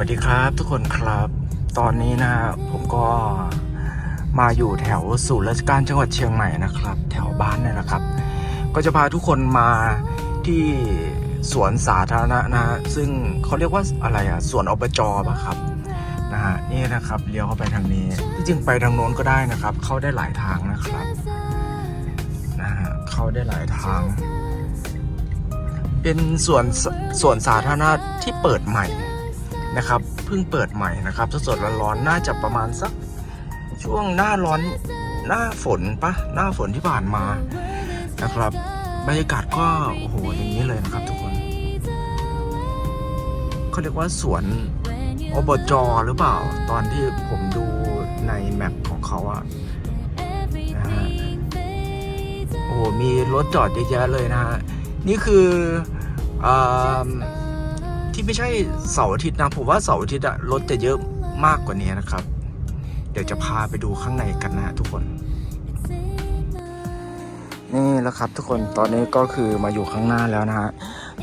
วัสดีครับทุกคนครับ ตอนนี้นะผมก็มาอยู่แถวศูนย์ราชการจังหวัดเชียงใหม่นะครับ แถวบ้านเนี่ยนะครับ ก็จะพาทุกคนมาที่สวนสาธารณะนะซึ่งเขาเรียกว่าอะไรอะสวนอบจปะครับนะฮะนี่นะครับเลี้ยวเข้าไปทางนี้ที่จริงไปทางโน้นก็ได้นะครับ เข้าได้หลายทางนะครับนะฮะเข้าได้หลายทาง เป็นสวนสสวนสาธารณะที่เปิดใหม่ นะครับเพิ่งเปิดใหม่นะครับสดๆร้อนๆน่าจะประมาณสักช่วงหน้าร้อนหน้าฝนปะหน้าฝนที่ผ่านมานะครับ บรรยากาศก็โอ้โหอย่างนี้เลยนะครับทุกคนเขาเรียกว่าสวนอบจหรือเปล่า ตอนที่ผมดูในแมปของเขาอะนะฮะโอ้โหมีรถจอดเยอะแยะเลยนะฮะนี่คืออ่า ที่ไม่ใช่เสาร์อาทิตย์นะผมว่าเสาร์อาทิตย์อะรถจะเยอะมากกว่านี้นะครับ เดี๋ยวจะพาไปดูข้างในกันนะทุกคนนี่แล้วครับ ทุกคนตอนนี้ก็คือมาอยู่ข้างหน้าแล้วนะฮะ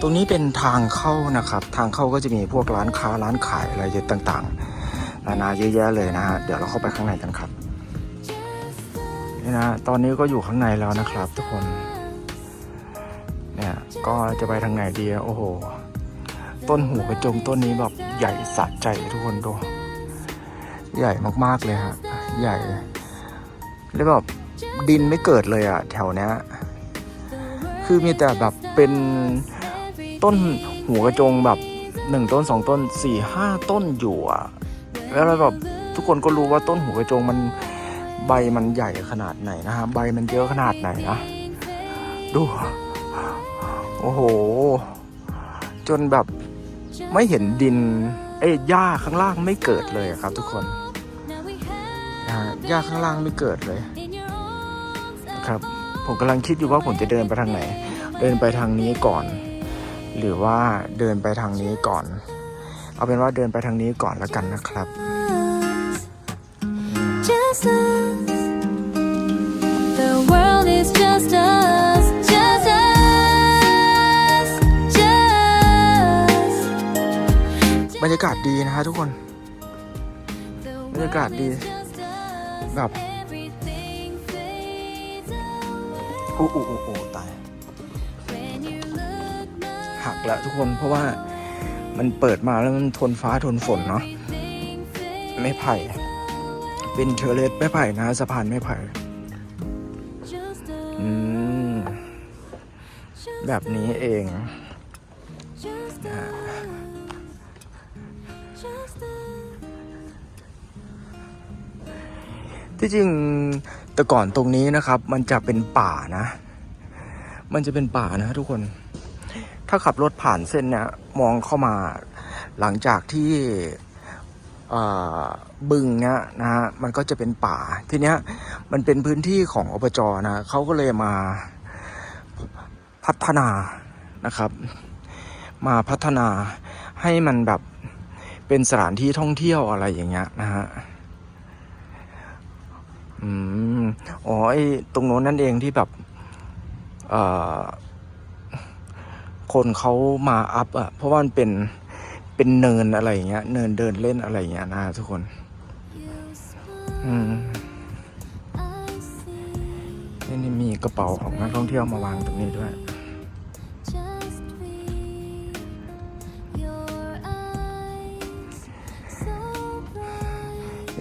ตรงนี้เป็นทางเข้านะครับ ทางเข้าก็จะมีพวกร้านค้าร้านขายอะไรต่างๆนานาเยอะแยะเลยนะฮะเดี๋ยวเราเข้าไปข้างในกันครับนี่นะตอนนี้ก็อยู่ข้างในแล้วนะครับ ทุกคนเนี่ยก็จะไปทางไหนดีโอ้โห ต้นหูกระจงต้นนี้แบบใหญ่สะใจทุกคนดู ใหญ่มากๆเลยฮะ ใหญ่ แล้วแบบดินไม่เกิดเลยอะแถวเนี้ย คือมีแต่แบบเป็นต้นหูกระจงแบบหนึ่งต้นสองต้นสี่ห้าต้นอยู่อะแล้วแบบทุกคนก็รู้ว่าต้นหูกระจงมันใบมันใหญ่ขนาดไหนนะฮะ ใบมันเยอะขนาดไหนนะ ดู โอ้โห จนแบบ ไม่เห็นดินเอ้ยหญ้าข้างล่างไม่เกิดเลยครับ ทุกคนหญ้าข้างล่างไม่เกิดเลยครับ ผมกำลังคิดอยู่ว่าผมจะเดินไปทางไหน เดินไปทางนี้ก่อน หรือว่าเดินไปทางนี้ก่อน เอาเป็นว่าเดินไปทางนี้ก่อนแล้วกันนะครับ Just us. The world is just us. ยากาศดีนะฮะทุกคนบรรยากาศดีแบบ Everything fades อู้อู้อู้อู้ตายหักแล้วทุกคนเพราะว่ามันเปิดมาแล้วมันทนฟ้าทนฝนเนาะไม่ไผ่เป็นเทเลสไม่ไผ่นะสะพานไม่ไผ่อืมแบบนี้เอง ที่จริงแต่ก่อนตรงนี้นะครับ มันจะเป็นป่านะ มันจะเป็นป่านะทุกคน ถ้าขับรถผ่านเส้นเนี่ยมองเข้ามาหลังจากที่บึงเนี่ยนะฮะมันก็จะเป็นป่าทีเนี้ยมันเป็นพื้นที่ของอบจนะเขาก็เลยมาพัฒนานะครับ มาพัฒนาให้มันแบบเป็นสถานที่ท่องเที่ยวอะไรอย่างเงี้ยนะฮะ อืมอ๋อไอตรงโน้นนั่นเองที่แบบเอ่อคนเขามาอัพอะเพราะว่ามันเป็นเป็นเนินอะไรอย่างเงี้ย เนินเดินเล่นอะไรอย่างเงี้ยนะทุกคน อืมนี่มีกระเป๋าของนักท่องเที่ยวมาวางตรงนี้ด้วย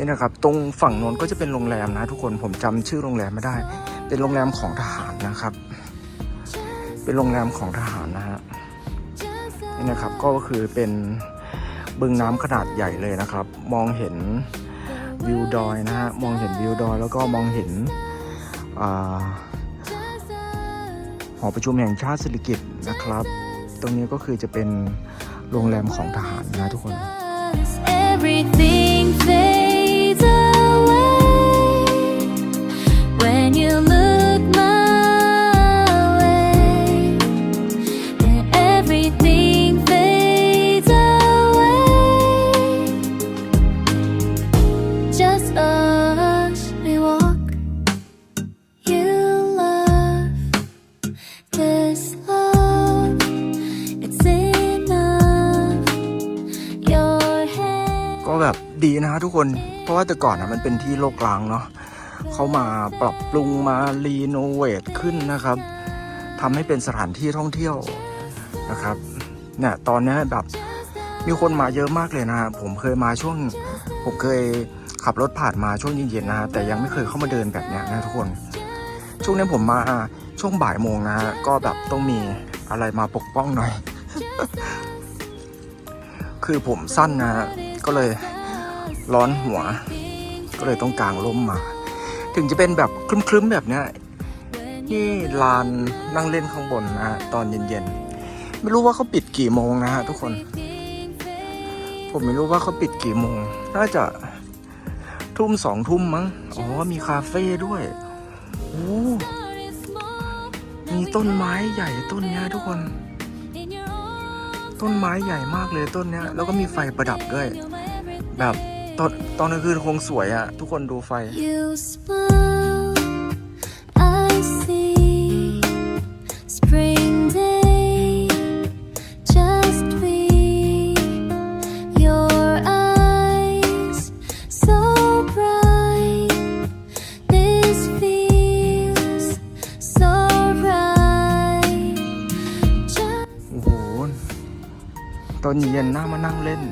นี่นะครับ ตรงฝั่งโน้นก็จะเป็นโรงแรมนะ ทุกคนผมจำชื่อโรงแรมไม่ได้ เป็นโรงแรมของทหารนะครับ เป็นโรงแรมของทหารนะฮะนี่นะครับก็คือเป็นบึงน้ำขนาดใหญ่เลยนะครับ มองเห็นวิวดอยนะฮะมองเห็นวิวดอย แล้วก็มองเห็นอหอประชุมแห่งชาติสิริกิตนะครับ ตรงนี้ก็คือจะเป็นโรงแรมของทหารนะทุกคน Everything แบบดีนะฮะทุกคน เพราะว่าแต่ก่อนนะมันเป็นที่โลกร้างเนาะเขามาปรับปรุงมารีโนเวทขึ้นนะครับทำให้เป็นสถานที่ท่องเที่ยวนะครับเนี่ยตอนนี้แบบมีคนมาเยอะมากเลยนะผมเคยมาช่วง ผมเคยขับรถผ่านมาช่วงเย็นๆนะ แต่ยังไม่เคยเข้ามาเดินแบบเนี้ยนะทุกคน ช่วงนี้ผมมาช่วงบ่ายโมงนะก็แบบต้องมีอะไรมาปกป้องหน่อย คือผมสั้นนะก็เลย ร้อนหัว ก็เลยต้องกางร่มมา ถึงจะเป็นแบบคลึ้มๆแบบเนี้ยที่ลานนั่งเล่นข้างบนนะฮะตอนเย็นๆ ไม่รู้ว่าเขาปิดกี่โมงนะฮะทุกคน ผมไม่รู้ว่าเขาปิดกี่โมง น่าจะทุ่มสองทุ่มมั้ง อ๋อ มีคาเฟ่ด้วยโอ้มีต้นไม้ใหญ่ต้นเนี้ยทุกคน ต้นไม้ใหญ่มากเลยต้นเนี้ย แล้วก็มีไฟประดับด้วย แบบ ตอนตอนกลางคืนคงสวยอะทุกคนดูไฟ You smile, I see spring day, just we, your eyes so bright. This feels so right. Just โอ้โหตอนเย็นน่ามานั่งเล่น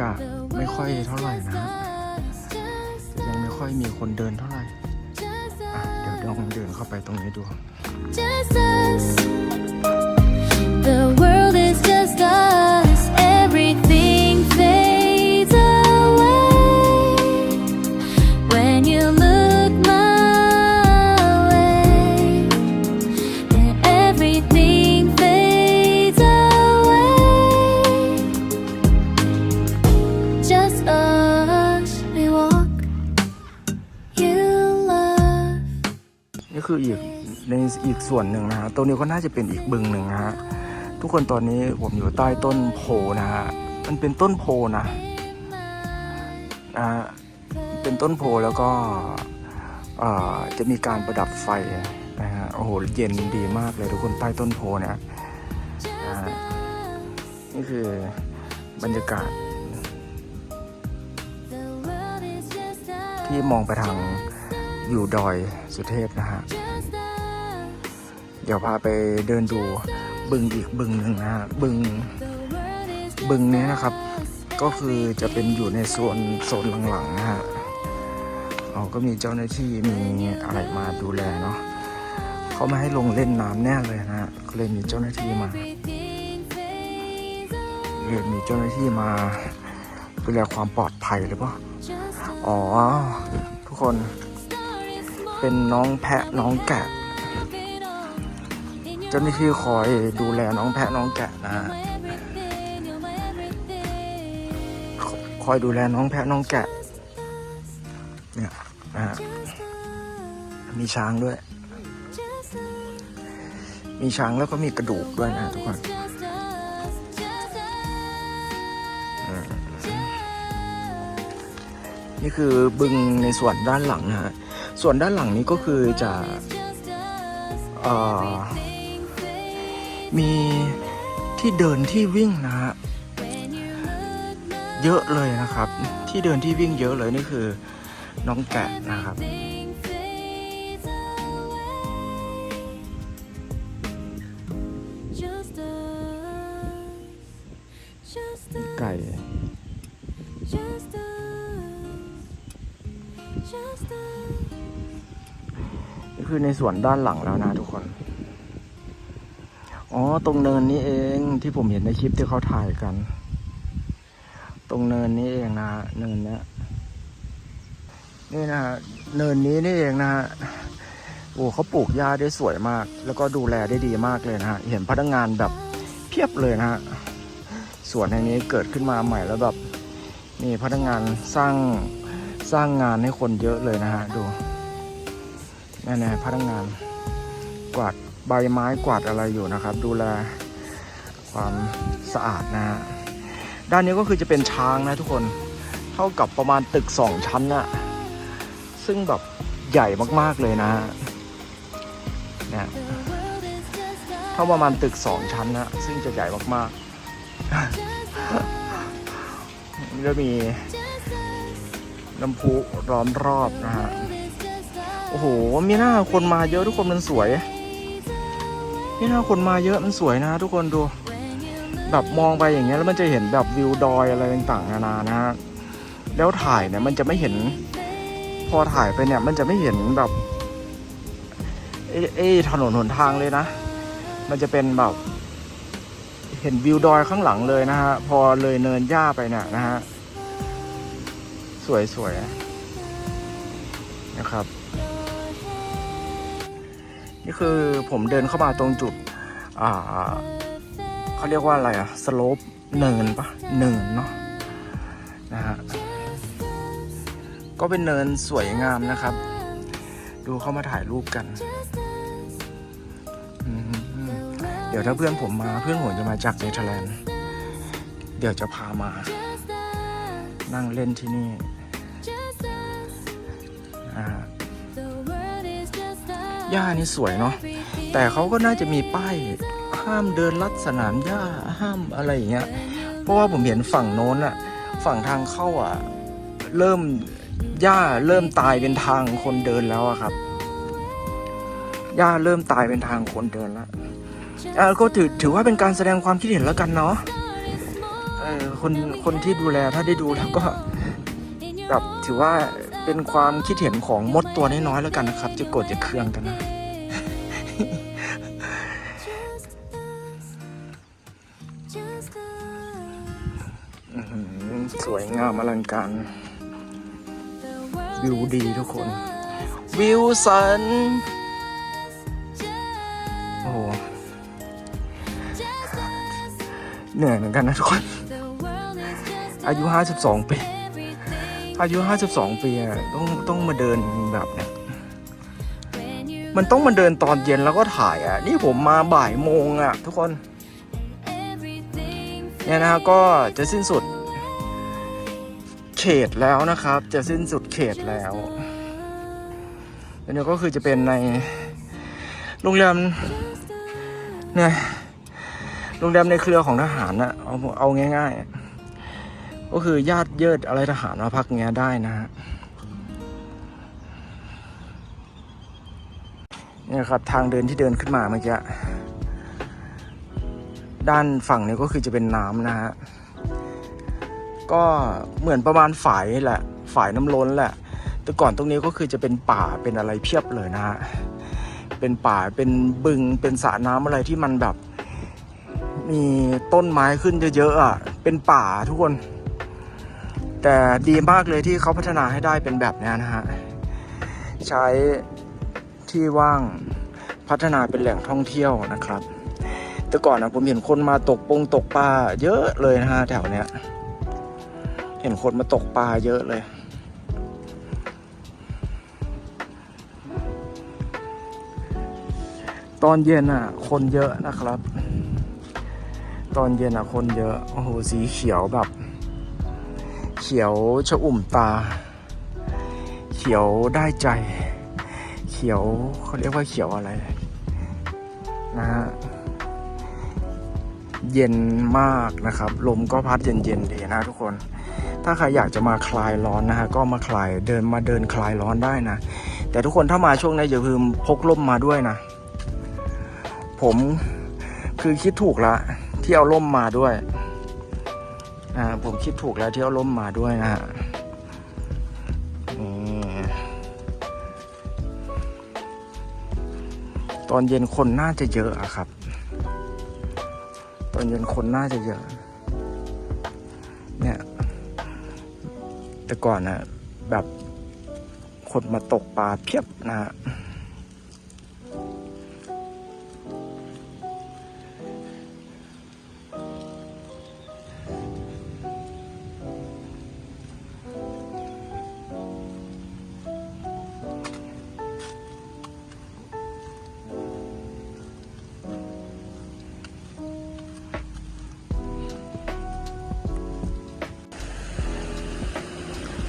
จะไม่ค่อยเท่าไหร่นะยังไม่ค่อยมีคนเดินเท่าไหร่เดี๋ยวลองเดินเข้าไปตรงนี้ดู ส่วนหนึ่งนะฮะตรงนี้ก็น่าจะเป็นอีกบึงหนึ่งฮะทุกคนตอนนี้ผมอยู่ใต้ต้นโพนะฮะมันเป็นต้นโพนะอ่าเป็นต้นโพแล้วก็เอ่อจะมีการประดับไฟนะฮะโอ้โหเย็นดีมากเลยทุกคนใต้ต้นโพเนี่ยนี่คือบรรยากาศ ที่มองไปทางอยู่ดอยสุเทพนะฮะ เดี๋ยวพาไปเดินดูบึงอีกบึงหนึ่งนะบึงบึงนี้นะครับ ก็คือจะเป็นอยู่ในโซนโซนหลังๆนะฮะเราก็มีเจ้าหน้าที่มีอะไรมาดูแลเนาะเขาไม่ให้ลงเล่นน้ำแน่เลยนะฮะก็เลยมีเจ้าหน้าที่มาเลยมีเจ้าหน้าที่มาดูแลความปลอดภัยหรือเปล่าอ๋อ ทุกคนเป็นน้องแพะน้องแกะ เจ้าหน้าที่คอยดูแลน้องแพะน้องแกะนะฮะคอยดูแลน้องแพะน้องแกะ เนี่ยนะฮะมีช้างด้วย มีช้างแล้วก็มีกระดูกด้วยนะทุกคนนี่คือบึงในส่วนด้านหลังนะฮะ ส่วนด้านหลังนี้ก็คือจะเอ่อ มีที่เดินที่วิ่งนะฮะเยอะเลยนะครับ ที่เดินที่วิ่งเยอะเลยนี่คือน้องแกะนะครับไก่นี่คือในส่วนด้านหลังแล้วนะทุกคน อ๋อ ตรงเนินนี้เองที่ผมเห็นในคลิปที่เขาถ่ายกัน ตรงเนินนี้เองนะฮะเนินเนี้ยนี่นะฮะเนินนี้นี่เองนะฮะโอ้เขาปลูกหญ้าได้สวยมาก แล้วก็ดูแลได้ดีมากเลยนะฮะเห็นพนักงานแบบเพียบเลยนะฮะสวนแห่งนี้เกิดขึ้นมาใหม่แล้วแบบนี่พนักงานสร้างสร้างงานให้คนเยอะเลยนะฮะดูแน่ๆพนักงานกวาด ใบไม้กวาดอะไรอยู่นะครับ ดูแลความสะอาดนะฮะด้านนี้ก็คือจะเป็นช้างนะทุกคนเท่ากับประมาณตึกสองชั้นนะซึ่งแบบใหญ่มากๆเลยนะฮะเนี่ยเท่าประมาณตึกสองชั้นนะซึ่งจะใหญ่มากมันจะมีน้ำพุล้อมรอบนะฮะโอ้โหมีหน้าคนมาเยอะทุกคนมันสวย มีหน้าคนมาเยอะมันสวยนะทุกคนดู แบบมองไปอย่างเงี้ยแล้วมันจะเห็นแบบวิวดอยอะไรต่างๆนานานะฮะแล้วถ่ายเนี่ยมันจะไม่เห็น พอถ่ายไปเนี่ยมันจะไม่เห็นแบบเอ้ถนนหนทางเลยนะ มันจะเป็นแบบ เห็นวิวดอยข้างหลังเลยนะฮะ พอเลยเนินหญ้าไปเนี่ยนะฮะ สวยๆนะครับ นี่คือผมเดินเข้ามาตรงจุดอ่าเขาเรียกว่าอะไรอะสโลปเนินปะเนินเนาะนะฮะก็เป็นเนินสวยงามนะครับ ดูเข้ามาถ่ายรูปกันเดี๋ยวถ้าเพื่อนผมมาเพื่อนผมจะมาจากเนเธอร์แลนด์เดี๋ยวจะพามา นั่งเล่นที่นี่ หญ้านี่สวยเนาะแต่เขาก็น่าจะมีป้ายห้ามเดินลัดสนามหญ้าห้ามอะไรอย่างเงี้ยเพราะว่าผมเห็นฝั่งโน้นอะฝั่งทางเข้าอะเริ่มหญ้าเริ่มตายเป็นทางคนเดินแล้วอะครับหญ้าเริ่มตายเป็นทางคนเดินแล้วอ่าก็ถือถือว่าเป็นการแสดงความคิดเห็นแล้วกันเนาะเออคนคนที่ดูแลถ้าได้ดูแล้วก็แบบถือว่า เป็นความคิดเห็นของมดตัวน้อยๆแล้วกันนะครับ จะโกรธจะเคืองกันนะ สวยงามอลังการ วิวดีทุกคน วิวสัน โอ้โหเหนื่อยเหมือนกันนะทุกคน อายุ 52 ปี อายุ 52 ปีอะต้องต้องมาเดินแบบเนี้ยมันต้องมาเดินตอนเย็นแล้วก็ถ่ายอะ นี่ผมมาบ่ายโมงอะ ทุกคน เนี่ยนะฮะก็จะสิ้นสุด เขตแล้วนะครับ จะสิ้นสุดเขตแล้วอันนี้ก็คือจะเป็นในโรงแรมเนี่ยโรงแรมในเครือของทหารนะเอาเอาง่าย ๆ ก็คือญาติเยิดอะไรทหารมาพักเงี้ยได้นะฮะเนี่ยครับทางเดินที่เดินขึ้นมาเมื่อกี้ด้านฝั่งนี้ก็คือจะเป็นน้ำนะฮะ ก็เหมือนประมาณฝายแหละ ฝายน้ำล้นแหละ แต่ก่อนตรงนี้ก็คือจะเป็นป่าเป็นอะไรเพียบเลยนะฮะ เป็นป่าเป็นบึงเป็นสระน้ำอะไรที่มันแบบ มีต้นไม้ขึ้นเยอะๆอะ เป็นป่าทุกคน แต่ดีมากเลยที่เขาพัฒนาให้ได้เป็นแบบนี้นะฮะ ใช้ที่ว่างพัฒนาเป็นแหล่งท่องเที่ยวนะครับ แต่ก่อนนะผมเห็นคนมาตกปงตกปลาเยอะเลยนะฮะแถวเนี้ย เห็นคนมาตกปลาเยอะเลย ตอนเย็นอะ คนเยอะนะครับ ตอนเย็นอะ คนเยอะ โอ้โห สีเขียวแบบ ขียวชะอุ่มตา เขียวได้ใจ เขียวเขาเรียกว่าเขียวอะไรนะฮะเย็นมากนะครับ ลมก็พัดเย็นๆดีนะทุกคน ถ้าใครอยากจะมาคลายร้อนนะฮะก็มาคลายเดินมาเดินคลายร้อนได้นะ แต่ทุกคนถ้ามาช่วงนี้อย่าลืมพกร่มมาด้วยนะ ผมคือคิดถูกละที่เอาร่มมาด้วย นะผมคิดถูกแล้วที่เอาร่มมาด้วยนะฮะตอนเย็นคนน่าจะเยอะอะครับ ตอนเย็นคนน่าจะเยอะ เนี่ย แต่ก่อนนะแบบคนมาตกปลาเพียบนะฮะ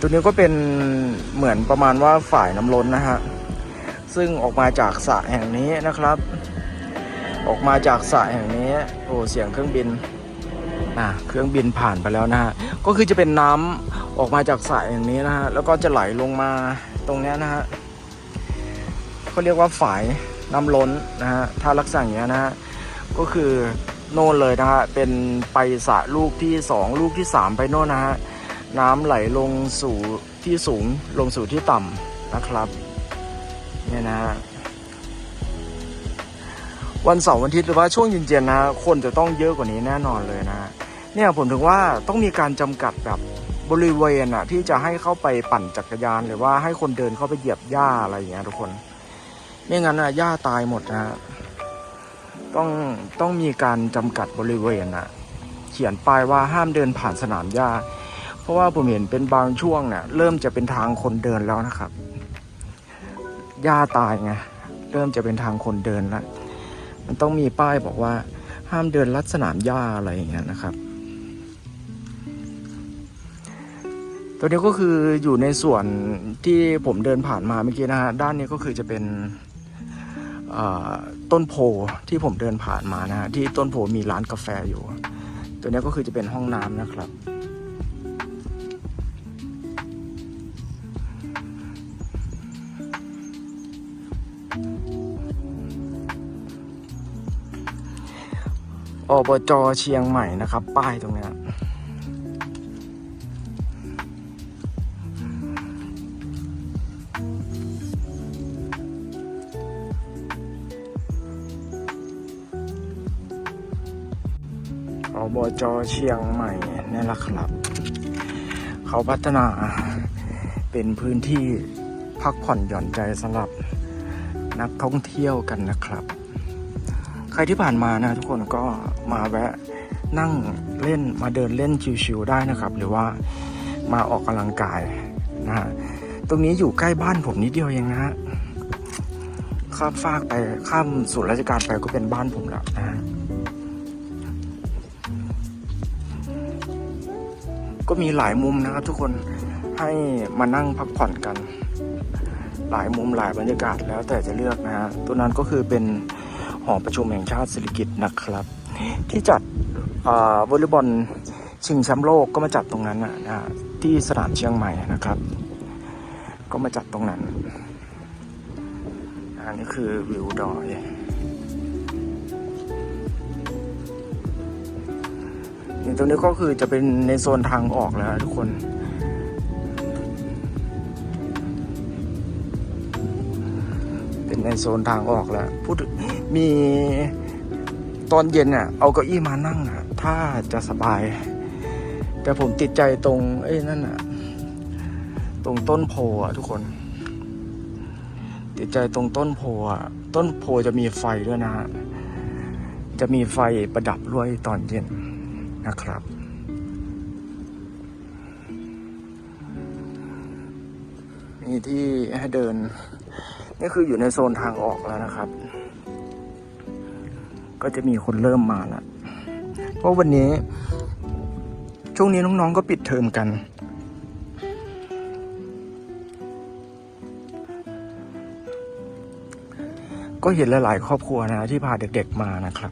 ตัวนี้ก็เป็นเหมือนประมาณว่าฝ่ายน้ำล้นนะฮะ ซึ่งออกมาจากสระแห่งนี้นะครับ ออกมาจากสระแห่งนี้ โอ้เสียงเครื่องบินนะเครื่องบินผ่านไปแล้วนะฮะ ก็คือจะเป็นน้ำออกมาจากสายอย่งนี้นะฮะ แล้วก็จะไหลลงมาตรงนี้นะฮะเขาเรียกว่าฝายน้ำล้นนะฮะ ถ้าลักษณะอย่างเงี้นะฮะ ก็คือโน่นเลยนะฮะ เป็นไปสระลูกที่สองลูกที่สามไปโน่นนะฮะ น้ำไหลลงสู่ที่สูงลงสู่ที่ต่ำนะครับเนี่ยนะฮะวันเสาร์วันอาทิตย์หรือว่าช่วงเย็นๆนะ คนจะต้องเยอะกว่านี้แน่นอนเลยนะเนี่ยผมถึงว่าต้องมีการจำกัดแบบบริเวณอะที่จะให้เข้าไปปั่นจักรยาน หรือว่าให้คนเดินเข้าไปเหยียบหญ้าอะไรอย่างเงี้ยทุกคนไม่งั้นอะหญ้าตายหมดนะต้องต้องมีการจำกัดบริเวณอะเขียนป้ายว่าห้ามเดินผ่านสนามหญ้า เพราะว่าผมเห็นเป็นบางช่วงเนี่ยเริ่มจะเป็นทางคนเดินแล้วนะครับหญ้าตายไงเริ่มจะเป็นทางคนเดินแล้วมันต้องมีป้ายบอกว่า ห้ามเดินลัดสนามหญ้าอะไรอย่างเงี้ยนะครับ ตัวนี้ก็คืออยู่ในส่วนที่ผมเดินผ่านมาเมื่อกี้นะฮะด้านนี้ก็คือจะเป็นต้นโพที่ผมเดินผ่านมานะฮะที่ต้นโพมีร้านกาแฟอยู่ ตัวนี้ก็คือจะเป็นห้องน้ำนะครับ อบจเชียงใหม่นะครับ ป้ายตรงนี้อบจเชียงใหม่นี่แหละครับ เขาพัฒนาเป็นพื้นที่พักผ่อนหย่อนใจสำหรับนักท่องเที่ยวกันนะครับ ใครที่ผ่านมานะทุกคนก็มาแวะนั่งเล่นมาเดินเล่นชิวๆได้นะครับ หรือว่ามาออกกำลังกายนะฮะตรงนี้อยู่ใกล้บ้านผมนิดเดียวเองนะฮะข้ามฟากไปข้ามศูนย์ราชการไปก็เป็นบ้านผมแล้วนะฮะก็มีหลายมุมนะครับทุกคนให้มานั่งพักผ่อนกัน หลายมุมหลายบรรยากาศแล้วแต่จะเลือกนะฮะตัวนั้นก็คือเป็น หอประชุมแห่งชาติสิริกิติ์นะครับ ที่จัดวอลเลย์บอลชิงแชมป์โลกก็มาจัดตรงนั้นนะฮะที่สนามเชียงใหม่นะครับ ก็มาจัดตรงนั้น อันนี้คือวิวดอยนี่างตรงนี้ก็คือจะเป็นในโซนทางออกแล้วทุกคนเป็นในโซนทางออกแล้ว พูด มีตอนเย็นเนี่ยเอาเก้าอี้มานั่งอะถ้าจะสบาย แต่ผมติดใจตรงเอ้ยนั่นอะตรงต้นโพอะทุกคน ติดใจตรงต้นโพอะต้นโพจะมีไฟด้วยนะฮะจะมีไฟประดับด้วยตอนเย็นนะครับ มีที่ให้เดิน นี่คืออยู่ในโซนทางออกแล้วนะครับ ก็จะมีคนเริ่มมาแล้วเพราะวันนี้ ช่วงนี้น้องๆก็ปิดเทอมกัน ก็เห็นหลาย ๆ ครอบครัวนะที่พาเด็ก ๆ มานะครับ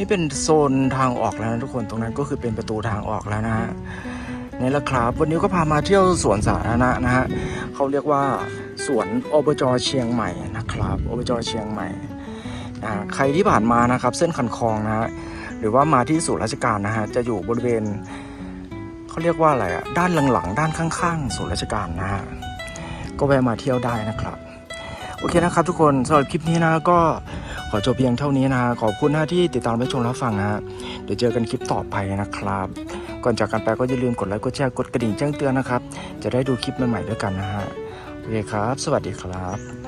นี่เป็นโซนทางออกแล้วนะทุกคนตรงนั้นก็คือเป็นประตูทางออกแล้วนะฮะนี่แหละครับ วันนี้ก็พามาเที่ยวสวนสาธารณะนะฮะเขาเรียกว่าสวนอบจเชียงใหม่นะครับอบจเชียงใหม่ใครที่ผ่านมานะครับ เส้นคันคลองนะฮะหรือว่ามาที่ศูนย์ราชการนะฮะจะอยู่บริเวณเขาเรียกว่าอะไรอะด้านหลังๆ ด้านข้างๆศูนย์ราชการนะฮะก็แวะมาเที่ยวได้นะครับ โอเคนะครับทุกคนสำหรับคลิปนี้นะก็ ขอจบเพียงเท่านี้นะขอบคุณนะที่ติดตามรับชมรับฟังนะเดี๋ยวเจอกันคลิปต่อไปนะครับ ก่อนจากกันไปก็อย่าลืมกดไลค์กดแชร์กดกระดิ่งแจ้งเตือนนะครับ จะได้ดูคลิปใหม่ๆด้วยกันนะฮะโอเคครับ สวัสดีครับ